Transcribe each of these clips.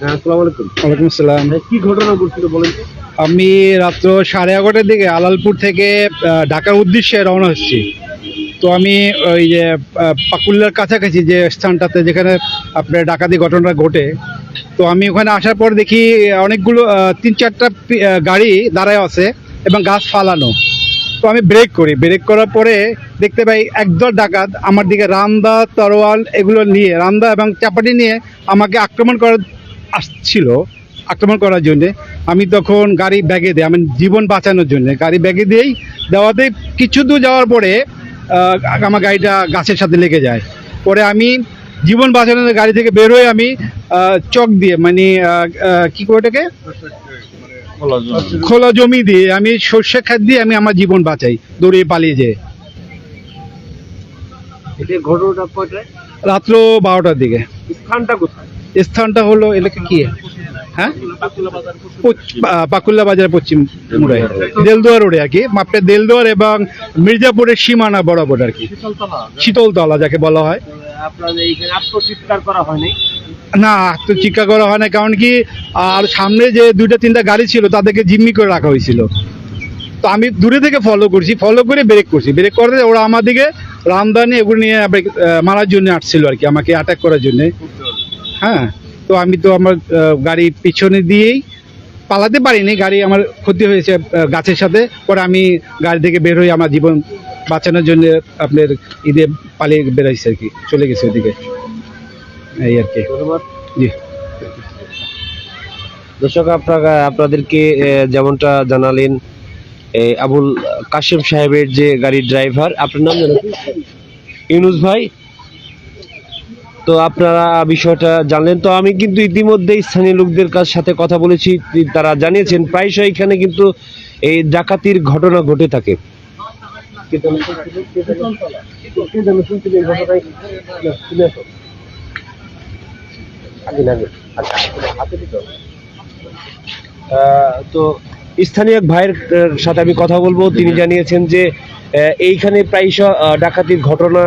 হ্যাঁ আসসালামু আলাইকুম। ওয়ালাইকুম আসসালাম। কি ঘটনা ঘটছিল বলেন? আমি রাত্র সাড়ে এগারোটার দিকে আলালপুর থেকে ঢাকার উদ্দেশ্যে রওনা হচ্ছি। তো আমি ওই যে পাকুল্লার কাছাকাছি যে স্থানটাতে যেখানে আপনার ডাকাতি ঘটনাটা ঘটে তো আমি ওখানে আসার পর দেখি অনেকগুলো তিন চারটা গাড়ি দাঁড়ায় আছে এবং গাছ ফালানো। তো আমি ব্রেক করি। ব্রেক করার পরে দেখতে পাই একদল ডাকাত আমার দিকে রামদা তরোয়াল এগুলো নিয়ে রামদা এবং চাপাটি নিয়ে আমাকে আক্রমণ করার আসছিল আক্রমণ করার জন্যে, আমি তখন গাড়ি ব্যাগে দিই আমি জীবন বাঁচানোর জন্য গাড়ি ব্যাগে দিয়েই দেওয়াতে কিছু দূর যাওয়ার পরে আমার গাড়িটা গাছের সাথে লেগে যায়। পরে আমি জীবন বাঁচানোর গাড়ি থেকে বের হয়ে আমি চক দিয়ে মানে কি করে ওটাকে? খোলা জমি দিয়ে আমি সর্ষে খাদ দিয়ে আমি আমার জীবন বাঁচাই, দৌড়িয়ে পালিয়ে যেয়ে। ঘটনাটা রাত্র বারোটার দিকে। স্থানটা কোথায়? স্থানটা হলো এলাকা কি? হ্যাঁ? পাকুল্লা বাজার পশ্চিম মুড়াই দেলদুয়ার রোডে আর কি। আপনার দেলদুয়ার এবং মির্জাপুরের সীমানা বরাবর আর কি। শীতলতলা? যাকে বলা হয়। না তো চিকা করা হয় না কারণ কি আর সামনে যে দুইটা তিনটা গাড়ি ছিল তাদেরকে জিম্মি করে রাখা হয়েছিল। তো আমি দূরে থেকে ফলো করছি ফলো করে ব্রেক করছি। ব্রেক করতে ওরা আমার দিকে রামদানি এগুলো নিয়ে মারার জন্য আসছিল আর কি আমাকে অ্যাটাক করার জন্য। হ্যাঁ তো আমি তো আমার গাড়ি পিছনে দিয়েই পালাতে পারিনি গাড়ি আমার ক্ষতি হয়েছে গাছের সাথে। পরে আমি গাড়ি থেকে বের হয়ে আমার জীবন বাঁচানোর জন্য আপনার ঈদে পালিয়ে বেরোইছে আর কি চলে গেছে ওদিকে এই আর কি। জি। দর্শক আপনারা আপনাদেরকে যেমনটা জানালেন আবুল কাশেম সাহেবের যে গাড়ির ড্রাইভার আপনার নাম জানেন? ইউনুস ভাই। তো আপনারা বিষয়টা জানলেন। তো আমি কিন্তু ইতিমধ্যে স্থানীয় লোকদের কাছ সাথে কথা বলেছি তারা জানিয়েছেন প্রায়শই এখানে কিন্তু এই ডাকাতির ঘটনা ঘটে থাকে। তো স্থানীয় এক ভাইয়ের সাথে আমি কথা বলব। তিনি জানিয়েছেন যে এইখানে প্রায়শ ডাকাতির ঘটনা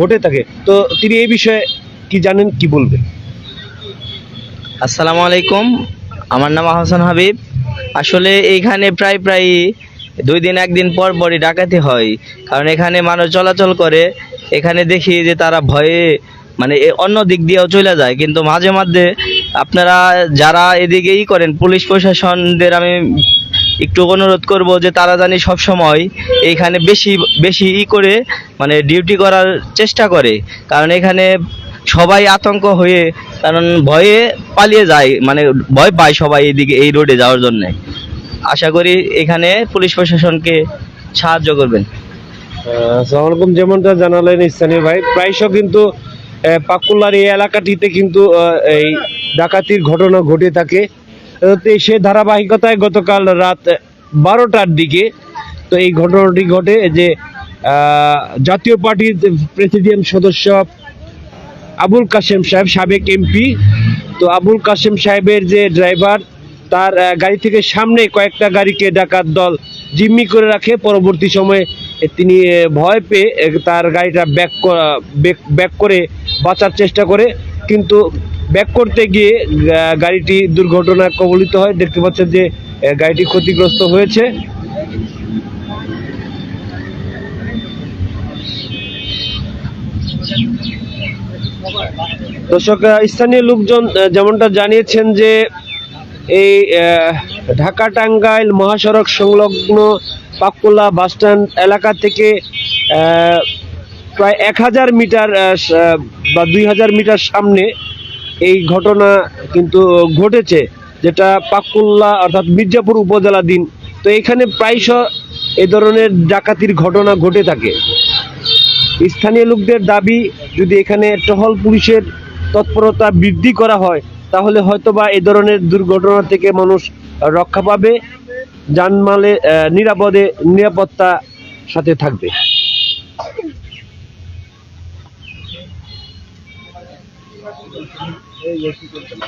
ঘটে থাকে। তো তিনি এই বিষয়ে কি জানেন, কি বলবেন? আসসালামু আলাইকুম। আমার নাম আহসান হাবিব। আসলে এইখানে প্রায় প্রায় দুই দিন, একদিন পর পরই ডাকাতি হয়। কারণ এখানে মানুষ চলাচল করে। এখানে দেখি যে তারা ভয়ে মানে অন্য দিক দিয়েও চলে যায়। কিন্তু মাঝে মধ্যে আপনারা যারা এদিকেই করেন, পুলিশ প্রশাসনদের আমি একটু অনুরোধ করব যে তারা জানি সব সময় এইখানে বেশি বেশি ই করে মানে ডিউটি করার চেষ্টা করে। কারণ এখানে সবাই আতঙ্ক হয়ে, কারণ ভয়ে পালিয়ে যায় মানে ভয় পায় সবাই এদিকে, এই রোডে যাওয়ার জন্য। আশা করি এখানে পুলিশ প্রশাসনকে সাহায্য করবেন। আসসালামু আলাইকুম, যেমনটা জানালেন স্থানীয় ভাই প্রায়শ কিন্তু পাকুল্লার এই এলাকাটিতে কিন্তু এই ডাকাতির ঘটনা ঘটে থাকে। সে ধারাবাহিকতায় গতকাল রাত বারোটার দিকে তো এই ঘটনাটি ঘটে যে জাতীয় পার্টির প্রেসিডিয়াম সদস্য আবুল কাশেম সাহেব, সাবেক এমপি। তো আবুল কাশেম সাহেবের যে ড্রাইভার, তার গাড়ি থেকে সামনে কয়েকটা গাড়িকে ডাকাত দল জিম্মি করে রাখে। পরবর্তী সময়ে তিনি ভয় পেয়ে তার গাড়িটা ব্যাক ব্যাক করে বাঁচার চেষ্টা করে। কিন্তু ব্যাক করতে গিয়ে গাড়িটি দুর্ঘটনায় কবলিত হয়। দেখতে পাচ্ছেন যে গাড়িটি ক্ষতিগ্রস্ত হয়েছে। দর্শক স্থানীয় লোকজন যেমনটা জানিয়েছেন যে, এই ঢাকা টাঙ্গাইল মহাসড়ক সংলগ্ন পাকুলা বাসস্ট্যান্ড এলাকা থেকে প্রায় এক হাজার মিটার বা দুই হাজার মিটার সামনে এই ঘটনা কিন্তু ঘটেছে যেটা পাকুল্লা অর্থাৎ মির্জাপুর উপজেলাধীন তো এখানে প্রায়শ এই ধরনের ডাকাতির ঘটনা ঘটে থাকে। স্থানীয় লোকদের দাবি যদি এখানে টহল পুলিশের তৎপরতা বৃদ্ধি করা হয় তাহলে হয়তোবা এ ধরনের দুর্ঘটনা থেকে মানুষ রক্ষা পাবে জানমালে আহ, নিরাপদে নিরাপত্তা সাথে থাকবে। এই ওষুধ চলছে না